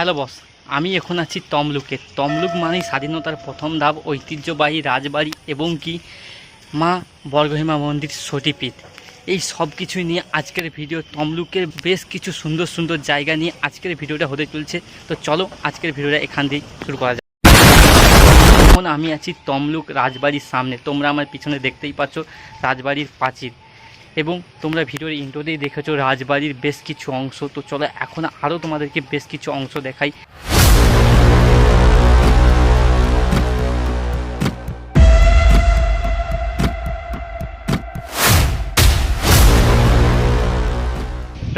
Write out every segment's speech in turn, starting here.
Hello boss, আমি এখন আছি তমলুকে। তমলুক মানেই স্বাধীনতার প্রথম ধাপ, ঐতিহ্যবাহী রাজবাড়ি এবং কি মা বর্গহিমা মন্দির সতীপীঠ। এই সব কিছুই নিয়ে আজকের ভিডিও তমলুকের বেশ কিছু সুন্দর সুন্দর জায়গা নিয়ে আজকের ভিডিওটা হতে চলছে। তো চলো আজকের ভিডিওটা এখান দিয়ে শুরু করা যাক। এখন আমি আছি তমলুক রাজবাড়ির সামনে। তোমরা আমার পিছনে দেখতেই পাচ্ছ রাজবাড়ির প্রাচীর। এবং তোমরা ভিডিওর ইন্টোতেই দেখেছ, রাজবাড়ির বেশ কিছু অংশ। তো চলো, এখন আরও তোমাদেরকে বেশ কিছু অংশ দেখাই।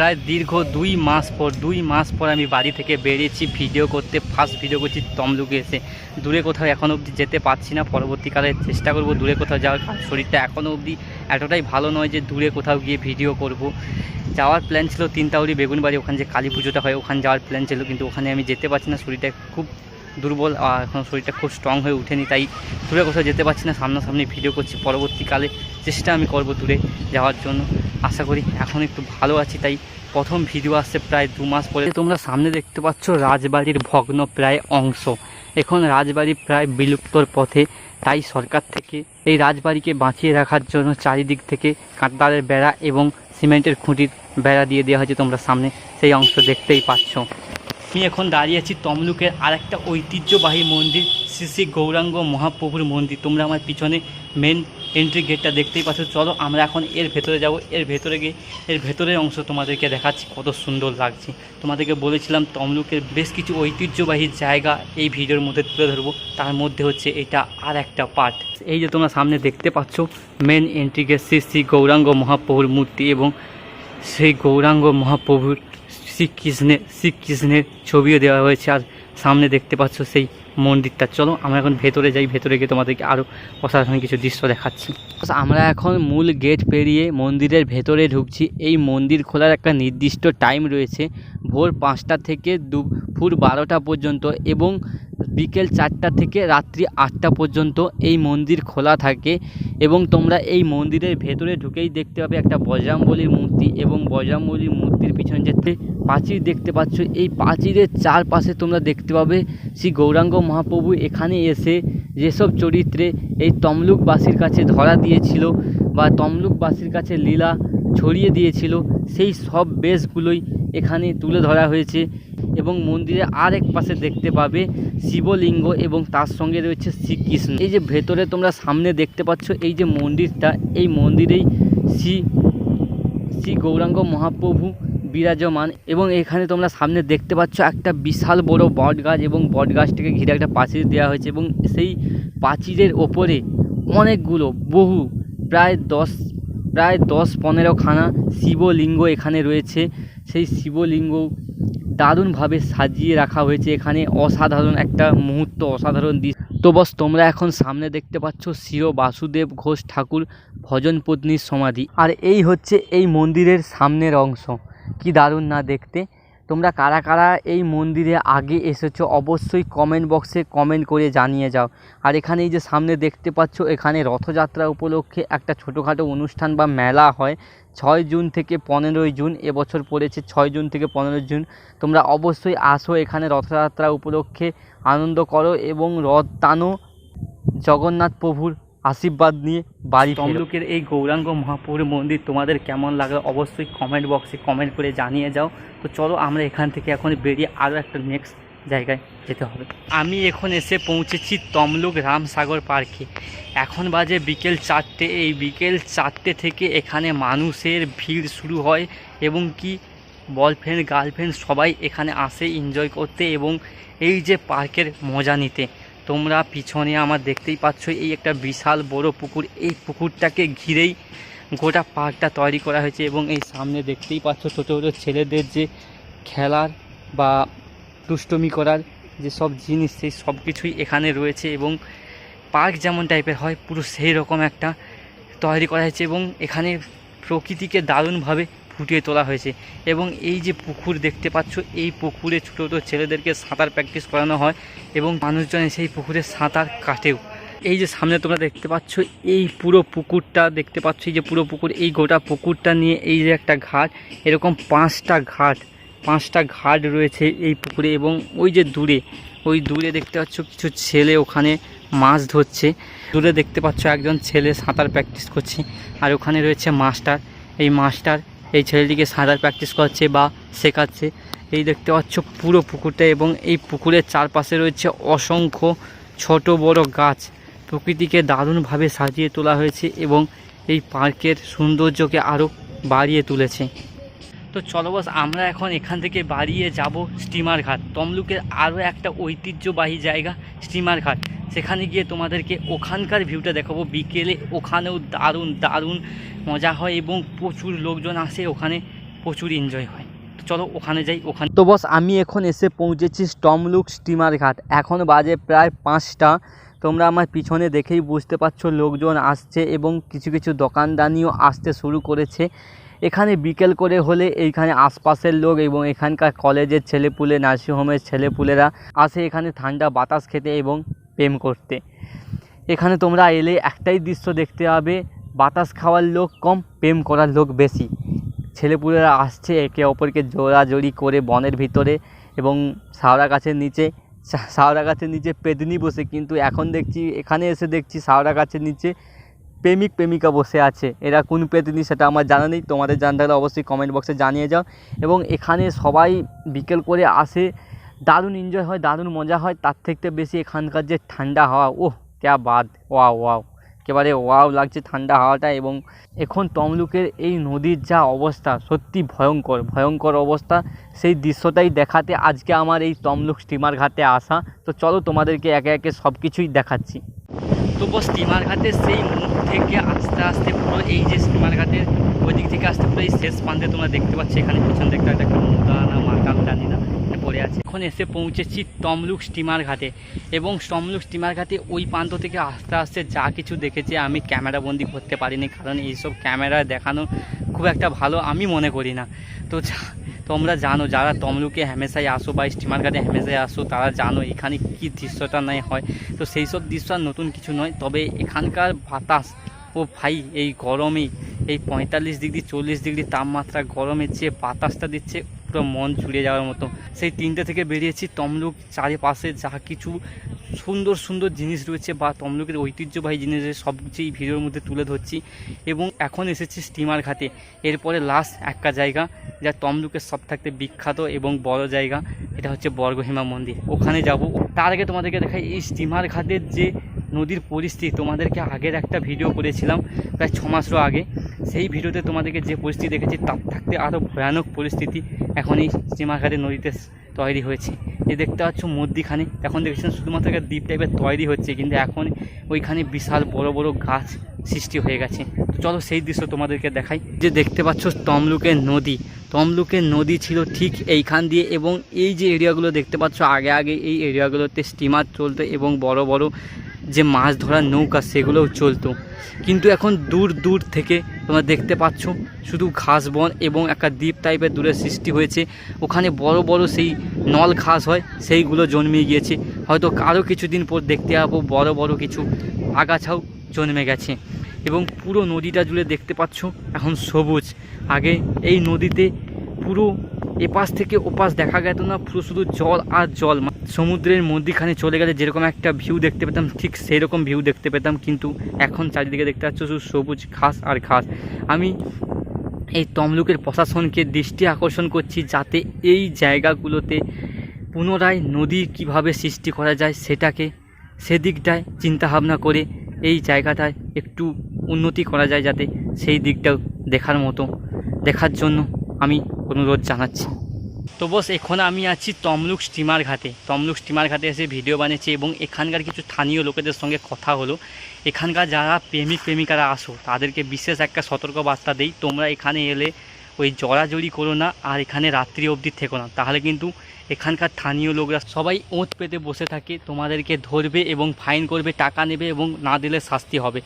প্রায় দীর্ঘ দুই মাস পর দুই মাস পর আমি বাড়ি থেকে বেরিয়েছি, ভিডিও করতে। ফার্স্ট ভিডিও করছি তমলুকে এসে। দূরে কোথাও এখনও অবধি যেতে পারছি না, পরবর্তীকালে চেষ্টা করব দূরে কোথাও যাওয়ার শরীরটা এখনও অবধি এতটাই ভালো নয় যে দূরে কোথাও গিয়ে ভিডিও করব। যাওয়ার প্ল্যান ছিল তিনতাউরি বেগুনবাড়ি, ওখানে যে কালী পুজোটা হয়, ওখানে যাওয়ার প্ল্যান ছিল, কিন্তু ওখানে আমি যেতে পারছি না। শরীরটা খুব দুর্বল, আর এখন শরীরটা খুব স্ট্রং হয়ে ওঠেনি তাই দূরে কোথাও যেতে পারছি না। সামনাসামনি ভিডিও করছি, পরবর্তীকালে চেষ্টা আমি করব দূরে যাওয়ার জন্য। আশা করি এখন একটু ভালো আছি, তাই প্রথম ভিডিও আসছে প্রায় দু মাস পরে। তোমরা সামনে দেখতে পাচ্ছ রাজবাড়ির ভগ্ন প্রায় অংশ। এখন রাজবাড়ি প্রায় বিলুপ্তর পথে, তাই সরকার থেকে এই রাজবাড়িকে বাঁচিয়ে রাখার জন্য চারিদিক থেকে কাঁটারের বেড়া এবং সিমেন্টের খুঁটির বেড়া দিয়ে দেওয়া হয়েছে তোমরা সামনে। সেই অংশ দেখতেই পাচ্ছ। আমি এখন দাঁড়িয়ে আছি তমলুকের আরেকটা ঐতিহ্যবাহী মন্দির শ্রী শ্রী গৌরাঙ্গ মহাপ্রভুর মন্দির। তোমরা আমার পিছনে মেন এন্ট্রি গেটটা দেখতেই পাচ্ছ। চলো, আমরা এখন এর ভেতরে যাব। এর ভেতরে গিয়ে, এর ভেতরের অংশ তোমাদেরকে দেখাচ্ছি, কত সুন্দর লাগছে। তোমাদেরকে বলেছিলাম, তমলুকের বেশ কিছু ঐতিহ্যবাহী জায়গা এই ভিডিওর মধ্যে তুলে ধরবো। তার মধ্যে হচ্ছে এটা আর একটা পার্ট এই যে তোমরা সামনে দেখতে পাচ্ছ main entry gate Shri Shri Gauranga মহাপ্রভুর মূর্তি এবং সেই গৌরাঙ্গ মহাপ্রভুর শ্রীকৃষ্ণের শ্রীকৃষ্ণের ছবিও দেওয়া হয়েছে আর সামনে দেখতে পাচ্ছ সেই মন্দিরটা। চলো, আমরা এখন ভেতরে যাই, ভেতরে গিয়ে তোমাদেরকে আরও অসাধারণ কিছু দৃশ্য দেখাচ্ছি। আমরা এখন মূল গেট পেরিয়ে মন্দিরের ভেতরে ঢুকছি। এই মন্দির খোলার একটা নির্দিষ্ট টাইম রয়েছে ভোর পাঁচটা থেকে দুপুর বারোটা পর্যন্ত এবং বিকেল চারটা থেকে রাত্রি আটটা পর্যন্ত এই মন্দির খোলা থাকে এবং তোমরা এই মন্দিরের ভেতরে ঢুকেই দেখতে পাবে একটা বজরামবলির মূর্তি এবং বজরামবলির মূর্তির পিছনে যেতে প্রাচীর দেখতে পাচ্ছ। এই প্রাচীরের চারপাশে তোমরা দেখতে পাবে শ্রী গৌরাঙ্গ মহাপ্রভু এখানে এসে যেসব চরিত্রে এই তমলুকবাসীর কাছে ধরা দিয়েছিল বা তমলুকবাসীর কাছে লীলা ছড়িয়ে দিয়েছিল, সেই সব বেশগুলোই এখানে তুলে ধরা হয়েছে এবং মন্দিরের এক পাশে দেখতে পাবে শিবলিঙ্গ এবং তার সঙ্গে রয়েছে শ্রীকৃষ্ণ। এই যে ভেতরে তোমরা সামনে দেখতে পাচ্ছ, এই যে মন্দিরটা, এই মন্দিরেই শ্রী শ্রী গৌরাঙ্গ মহাপ্রভু বিরাজমান এবং এখানে তোমরা সামনে দেখতে পাচ্ছ একটা বিশাল বড় বট গাছ এবং বট গাছটিকে ঘিরে একটা প্রাচীর দেওয়া হয়েছে এবং সেই প্রাচীরের ওপরে অনেকগুলো বহু, প্রায় দশ প্রায় দশ পনেরোখানা শিবলিঙ্গ এখানে রয়েছে। সেই শিবলিঙ্গ দারুণভাবে সাজিয়ে রাখা হয়েছে। এখানে অসাধারণ একটা মুহূর্ত, অসাধারণ দৃশ্য। তো বস, তোমরা এখন সামনে দেখতে পাচ্ছ শির বাসুদেব ঘোষ ঠাকুর ভজন পত্নীর সমাধি। আর এই হচ্ছে এই মন্দিরের সামনের অংশ। কি দারুণ না দেখতে। তোমরা কারা কারা এই মন্দিরে আগে এসেছ, অবশ্যই কমেন্ট বক্সে কমেন্ট করে জানিয়ে যাও। আর এখানে এই যে সামনে দেখতে পাচ্ছ, এখানে রথযাত্রা উপলক্ষে একটা ছোটোখাটো অনুষ্ঠান বা মেলা হয়। ছয় জুন থেকে পনেরোই জুন, এবছর পড়েছে ছয় জুন থেকে পনেরোই জুন। তোমরা অবশ্যই আসো এখানে রথযাত্রা উপলক্ষে, আনন্দ করো এবং রথ টানো জগন্নাথ প্রভুর আশীর্বাদ নিয়ে বাড়ি তমলুকের এই গৌরাঙ্গ মহাপ্রভুর মন্দির তোমাদের কেমন লাগল অবশ্যই কমেন্ট বক্সে কমেন্ট করে জানিয়ে যাও। তো চলো আমরা এখান থেকে এখন বেরিয়ে আরও একটা নেক্সট জায়গায় যেতে হবে। আমি এখন এসে পৌঁছেছি তমলুক রামসাগর পার্কে এখন বাজে বিকেল চারটে। এই বিকেল চারটে থেকে এখানে মানুষের ভিড় শুরু হয় এবং কি বয়ফ্রেন্ড গার্লফ্রেন্ড সবাই এখানে আসে এনজয় করতে এবং এই যে পার্কের মজা নিতে। তোমরা পিছনে আমার দেখতেই পাচ্ছ এই একটা বিশাল বড় পুকুর। এই পুকুরটাকে ঘিরেই গোটা পার্কটা তৈরি করা হয়েছে এবং এই সামনে দেখতেই পাচ্ছ ছোটো ছোটো ছেলেদের যে খেলার বা দুষ্টমি করার যে সব জিনিস, সেই সব কিছুই এখানে রয়েছে এবং পার্ক যেমন টাইপের হয় পুরো সেই রকম একটা তৈরি করা হয়েছে এবং এখানে প্রকৃতিকে দারুণভাবে ফুটিয়ে তোলা হয়েছে। এবং এই যে পুকুর দেখতে পাচ্ছ, এই পুকুরে ছোটো ছোটো ছেলেদেরকে সাঁতার প্র্যাকটিস করানো হয় এবং মানুষজন সেই পুকুরে সাঁতার কাটেও। এই যে সামনে তোমরা দেখতে পাচ্ছ, এই পুরো পুকুরটা দেখতে পাচ্ছ, এই যে পুরো পুকুর, এই গোটা পুকুরটা নিয়ে এই যে একটা ঘাট, এরকম পাঁচটা ঘাট পাঁচটা ঘাট রয়েছে এই পুকুরে এবং ওই যে দূরে, ওই দূরে দেখতে পাচ্ছ কিছু ছেলে ওখানে মাছ ধরছে। দূরে দেখতে পাচ্ছ একজন ছেলে সাঁতার প্র্যাকটিস করছে আর ওখানে রয়েছে মাস্টার। এই মাস্টার এই ছেলেটিকে সাঁতার প্র্যাকটিস করছে বা শেখাচ্ছে। এই দেখতে পাচ্ছ পুরো পুকুরটা এবং এই পুকুরের চারপাশে রয়েছে অসংখ্য ছোট বড় গাছ। প্রকৃতিকে দারুণভাবে সাজিয়ে তোলা হয়েছে এবং এই পার্কের সৌন্দর্যকে আরও বাড়িয়ে তুলেছে। তো চলো বস, আমরা এখন এখান থেকে বাড়িয়ে যাব স্টিমার ঘাট। তমলুকের আরও একটা ঐতিহ্যবাহী জায়গা, স্টিমার ঘাট। সেখানে গিয়ে তোমাদেরকে ওখানকার ভিউটা দেখাবো। বিকেলে ওখানেও দারুণ দারুণ মজা হয় এবং প্রচুর লোকজন আসে, ওখানে প্রচুর এনজয় হয়। চলো ওখানে যাই, ওখানে তো বস আমি এখন এসে পৌঁছেছি স্টমলুক স্টিমার ঘাট। এখন বাজে প্রায় পাঁচটা। তোমরা আমার পিছনে দেখেই বুঝতে পারছ লোকজন আসছে এবং কিছু কিছু দোকানদানিও আসতে শুরু করেছে। এখানে বিকেল করে হলে এইখানে আশপাশের লোক এবং এখানকার কলেজের ছেলেপুলে নার্সিংহোমের ছেলেপুলেরা আসে। এখানে ঠান্ডা বাতাস খেতে এবং প্রেম করতে। এখানে তোমরা এলে একটাই দৃশ্য দেখতে পাবে, বাতাস খাওয়ার লোক কম, প্রেম করার লোক বেশি। ছেলেপুলেরা আসছে একে অপরকে জোড়াজড়ি করে বনের ভিতরে এবং শাওড়া গাছের নিচে শাওড়া গাছের নিচে পেদনি বসে। কিন্তু এখন দেখছি, এখানে এসে দেখছি শাওড়া গাছের নিচে প্রেমিক, প্রেমিকা বসে আছে। এরা কোন পেতনি সেটা আমার জানা নেই, তোমাদের জানতে হলে অবশ্যই কমেন্ট বক্সে জানিয়ে যাও। এবং এখানে সবাই বিকেল করে আসে দারুণ এনজয় হয়, দারুণ মজা হয়, তার থেকে বেশি এখানকার যে ঠান্ডা হাওয়া ওহ ক্যা বাদ ওয়াও ওয়াও। একেবারে ওয়াও লাগছে ঠান্ডা হাওয়াটা এবং এখন তমলুকের এই নদীর যা অবস্থা সত্যি ভয়ঙ্কর ভয়ঙ্কর অবস্থা। সেই দৃশ্যটাই দেখাতে আজকে আমার এই তমলুক স্টিমার ঘাটে আসা। তো চলো তোমাদেরকে একে একে সব কিছুই দেখাচ্ছি। তো বস স্টিমার ঘাটে সেই মুখ থেকে আস্তে আস্তে পুরো এই যে স্টিমার ঘাটের ওই দিক থেকে আসতে পুরো এই শেষ প্রান্তে তোমরা দেখতে পাচ্ছ, এখানে পিছন দেখতে একটা মুদা না মাকাম জানি না। পড়ে আছে। এখন এসে পৌঁছেছি তমলুক স্টিমার ঘাটে এবং তমলুক স্টিমার ঘাটে ওই প্রান্ত থেকে আস্তে আস্তে যা কিছু দেখেছি আমি ক্যামেরা বন্দি করতে পারিনি, কারণ এইসব ক্যামেরা দেখানো খুব একটা ভালো আমি মনে করি না। তো তোমরা জানো, যারা তমলুকে হ্যামেশাই আসো বা স্টিমার ঘাটে হ্যামেশাই আসো, তারা জানো এখানে কী দৃশ্যটা নাই হয়। তো সেই সব দৃশ্য নতুন কিছু নয়, তবে এখানকার বাতাস, ও ভাই, এই গরমে, এই পঁয়তাল্লিশ ডিগ্রি, চল্লিশ ডিগ্রি তাপমাত্রা গরমে যে বাতাসটা দিচ্ছে পুরো মন জুড়ে যাওয়ার মতো। সেই তিনটে থেকে বেরিয়েছি, তমলুক চারিপাশে যা কিছু সুন্দর সুন্দর জিনিস রয়েছে বা তমলুকের ঐতিহ্যবাহী জিনিস সব কিছু এই ভিডিওর মধ্যে তুলে ধরছি এবং এখন এসেছি স্টিমার ঘাটে। এরপরে লাস্ট একটা জায়গা যা তমলুকের সব থাকতে বিখ্যাত এবং বড় জায়গা, এটা হচ্ছে বর্গহীমা মন্দির। ওখানে যাব। তার আগে তোমাদেরকে দেখাই, এই স্টিমার ঘাটের যে নদীর পরিস্থিতি, তোমাদেরকে আগের একটা ভিডিও করেছিলাম প্রায় ছ মাসেরও আগে। সেই ভিডিওতে তোমাদেরকে যে পরিস্থিতি দেখেছি তার থাকতে আরও ভয়ানক পরিস্থিতি এখন এই স্টিমার ঘাটের নদীতে তৈরি হয়েছে। যে দেখতে পাচ্ছ মধ্যিখানে, এখন দেখছিলাম শুধুমাত্র একটা দ্বীপ টাইপের তৈরি হচ্ছে, কিন্তু এখন ওইখানে বিশাল বড় বড় গাছ সৃষ্টি হয়ে গেছে। তো চলো সেই দৃশ্য তোমাদেরকে দেখাই। যে দেখতে পাচ্ছ তমলুকের নদী। তমলুকের নদী ছিল ঠিক এইখান দিয়ে এবং এই যে এরিয়াগুলো দেখতে পাচ্ছ, আগে আগে এই এরিয়াগুলোতে স্টিমার চলতো এবং বড় বড় যে মাছ ধরার নৌকা, সেগুলোও চলতো। কিন্তু এখন দূর দূর থেকে তোমরা দেখতে পাচ্ছ, শুধু ঘাস বন এবং একটা দ্বীপ টাইপের দূরে সৃষ্টি হয়েছে। ওখানে বড় বড় সেই নল ঘাস হয়, সেইগুলো জন্মে গিয়েছে। হয়তো আরও কিছুদিন পর দেখতে পাবো বড় বড় কিছু আগাছাও জন্মে গেছে। এবং পুরো নদীটা জুড়ে দেখতে পাচ্ছ, এখন সবুজ। আগে এই নদীতে পুরো এপাশ থেকে ওপাশ দেখা গেত না, পুরো শুধু জল আর জল। মা- সমুদ্রের মধ্যিখানে চলে গেলে যেরকম একটা ভিউ দেখতে পেতাম, ঠিক সেই রকম ভিউ দেখতে পেতাম, কিন্তু এখন চারিদিকে দেখতে পাচ্ছ শুধু সবুজ ঘাস আর ঘাস। আমি এই তমলুকের প্রশাসনকে দৃষ্টি আকর্ষণ করছি যাতে এই জায়গাগুলোতে পুনরায় নদী কীভাবে সৃষ্টি করা যায় সেটাকে সেদিকটায় চিন্তাভাবনা করে এই জায়গাটায় একটু উন্নতি করা যায় যাতে সেই দিকটাও দেখার মতো, দেখার জন্য আমি অনুরোধ জানাচ্ছি। তো বস, এখন আমি আছি তমলুক স্টিমার ঘাটে। তমলুক স্টিমার ঘাটে এসে ভিডিও বানিয়েছি এবং এখানকার কিছু স্থানীয় লোকেদের সঙ্গে কথা হলো। এখানকার যারা প্রেমিক, প্রেমিকারা আসো, তাদেরকে বিশেষ একটা সতর্ক বার্তা দেই। তোমরা এখানে এলে ওই জড়াজড়ি করো না আর এখানে রাত্রি অবধি থেকো না। তাহলে কিন্তু এখানকার স্থানীয় লোকরা সবাই ওঁত পেতে বসে থাকে, তোমাদেরকে ধরবে এবং ফাইন করবে, টাকা নেবে এবং না দিলে শাস্তি হবে।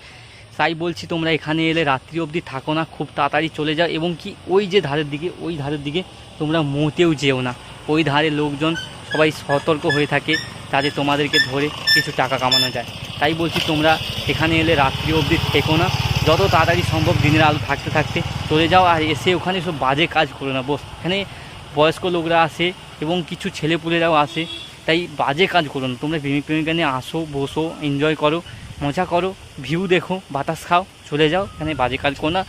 তাই বলছি তোমরা এখানে এলে রাত্রি অবধি থাকো না, খুব তাড়াতাড়ি চলে যাও এবং কি ওই যে ধারের দিকে, ওই ধারের দিকে তোমরা মোটেও যেও না। ওই ধারে লোকজন সবাই সতর্ক হয়ে থাকে তাতে তোমাদেরকে ধরে কিছু টাকা কামানো যায়। তাই বলছি তোমরা এখানে এলে রাত্রি অবধি থেকো না। যত তাড়াতাড়ি সম্ভব দিনের আলো থাকতে থাকতে চলে যাও আর এসে ওখানে সব বাজে কাজ করো না। বস, এখানে বয়স্ক লোকরা আসে এবং কিছু ছেলেপুলেরাও আসে। তাই বাজে কাজ করো না। তোমরা প্রেমিক প্রেমিকা নিয়ে আসো, বসো এনজয় করো। মজা করো ভিউ দেখো, বাতাস খাও, চলে যাও, এখানে বাজে কাজ করো না।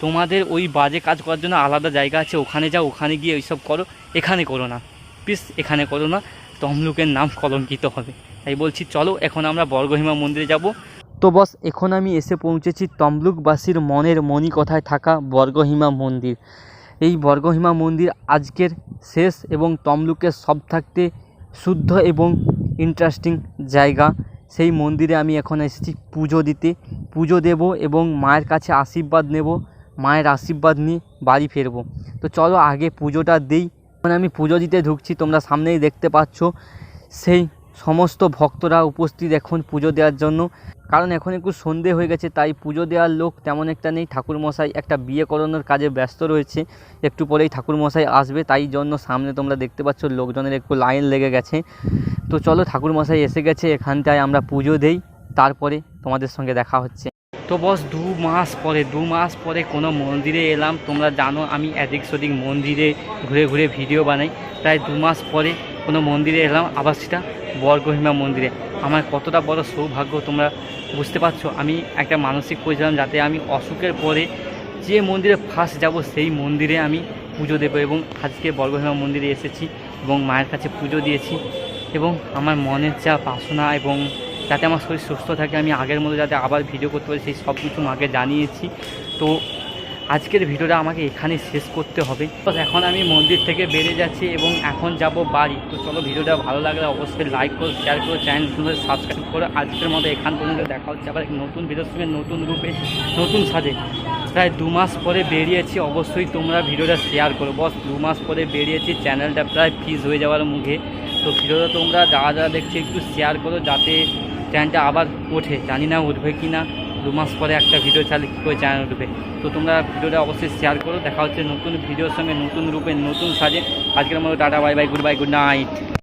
তোমাদের ওই বাজে কাজ করার জন্য আলাদা জায়গা আছে, ওখানে যাও, ওখানে গিয়ে ওইসব করো, এখানে করো না। প্লিজ এখানে করো না। তমলুকের নাম কলঙ্কিত হবে। তাই বলছি, চলো, এখন আমরা বর্গহিমা মন্দিরে যাব। তো বস, এখন আমি এসে পৌঁছেছি তমলুকবাসীর মনের মণিকথায় থাকা বর্গহিমা মন্দির। এই বর্গহিমা মন্দির আজকের শেষ এবং তমলুকের সব থাকতে শুদ্ধ এবং ইন্টারেস্টিং জায়গা। সেই মন্দিরে আমি এখন এসেছি পুজো দিতে। পুজো দেব এবং মায়ের কাছে আশীর্বাদ নেব, মায়ের আশীর্বাদ নিয়ে বাড়ি ফিরবো। তো চলো আগে পুজোটা দিই। মানে আমি পুজো দিতে ঢুকছি, তোমরা সামনেই দেখতে পাচ্ছ। সেই সমস্ত ভক্তরা উপস্থিত এখন পুজো দেওয়ার জন্য। কারণ এখন একটু সন্ধে হয়ে গেছে, তাই পুজো দেওয়ার লোক তেমন একটা নেই। ঠাকুরমশাই একটা বিয়ে করানোর কাজে ব্যস্ত রয়েছে। একটু পরেই ঠাকুরমশাই আসবে, তাই জন্য সামনে তোমরা দেখতে পাচ্ছ, লোকজনের একটু লাইন লেগে গেছে। তো চলো ঠাকুরমশাই এসে গেছে, এখানটায় আমরা পুজো দেই, তারপরে তোমাদের সঙ্গে দেখা হচ্ছে। তো বস, দু মাস পরে, দু মাস পরে কোনো মন্দিরে এলাম, তোমরা জানো আমি এদিক সেদিক মন্দিরে ঘুরে ঘুরে ভিডিও বানাই, প্রায় দু মাস পরে কোনো মন্দিরে এলাম, আবার সেটা বর্গহিমা মন্দিরে। আমার কতটা বড় সৌভাগ্য তোমরা বুঝতে পারছ? আমি একটা মানসিক করেছিলাম যাতে আমি অসুখের পরে যে মন্দিরে ফার্স্ট যাব, সেই মন্দিরে আমি পুজো দেবো এবং আজকে বর্গহিমা মন্দিরে এসেছি এবং মায়ের কাছে পুজো দিয়েছি। এবং আমার মনের যা বাসনা এবং যাতে আমার শরীর সুস্থ থাকে, আমি আগের মতো যাতে আবার ভিডিও করতে পারি, সেই সব কিছু মাকে জানিয়েছি। তো আজকের ভিডিওটা আমাকে এখানে শেষ করতে হবে। তো এখন আমি মন্দির থেকে বেরিয়ে যাচ্ছি এবং এখন যাব বাড়ি। তো চলো ভিডিওটা ভালো লাগলে অবশ্যই লাইক করো শেয়ার করো চ্যানেল সাবস্ক্রাইব করো। আজকের মতো এখান পর্যন্ত দেখা হচ্ছে। আবার নতুন ভিডিওর সঙ্গে, নতুন রূপে, নতুন সাজে। প্রায় দু মাস পরে বেরিয়েছি। অবশ্যই তোমরা ভিডিওটা শেয়ার করো। বস, দু মাস পরে বেরিয়েছি। চ্যানেলটা প্রায় ফিজ হয়ে যাওয়ার মুখে। তো ভিডিওটা তোমরা যারা যারা দেখছি একটু শেয়ার করো যাতে চ্যানেলটা আবার ওঠে। জানি না উঠবে কি না দু মাস পরে একটা ভিডিও চালে কী করে চ্যানেল উঠবে। তো তোমরা ভিডিওটা অবশ্যই শেয়ার করো। দেখা হচ্ছে নতুন ভিডিওর সঙ্গে নতুন রূপে নতুন সাজে। আজকের মতো tata bye bye good bye good night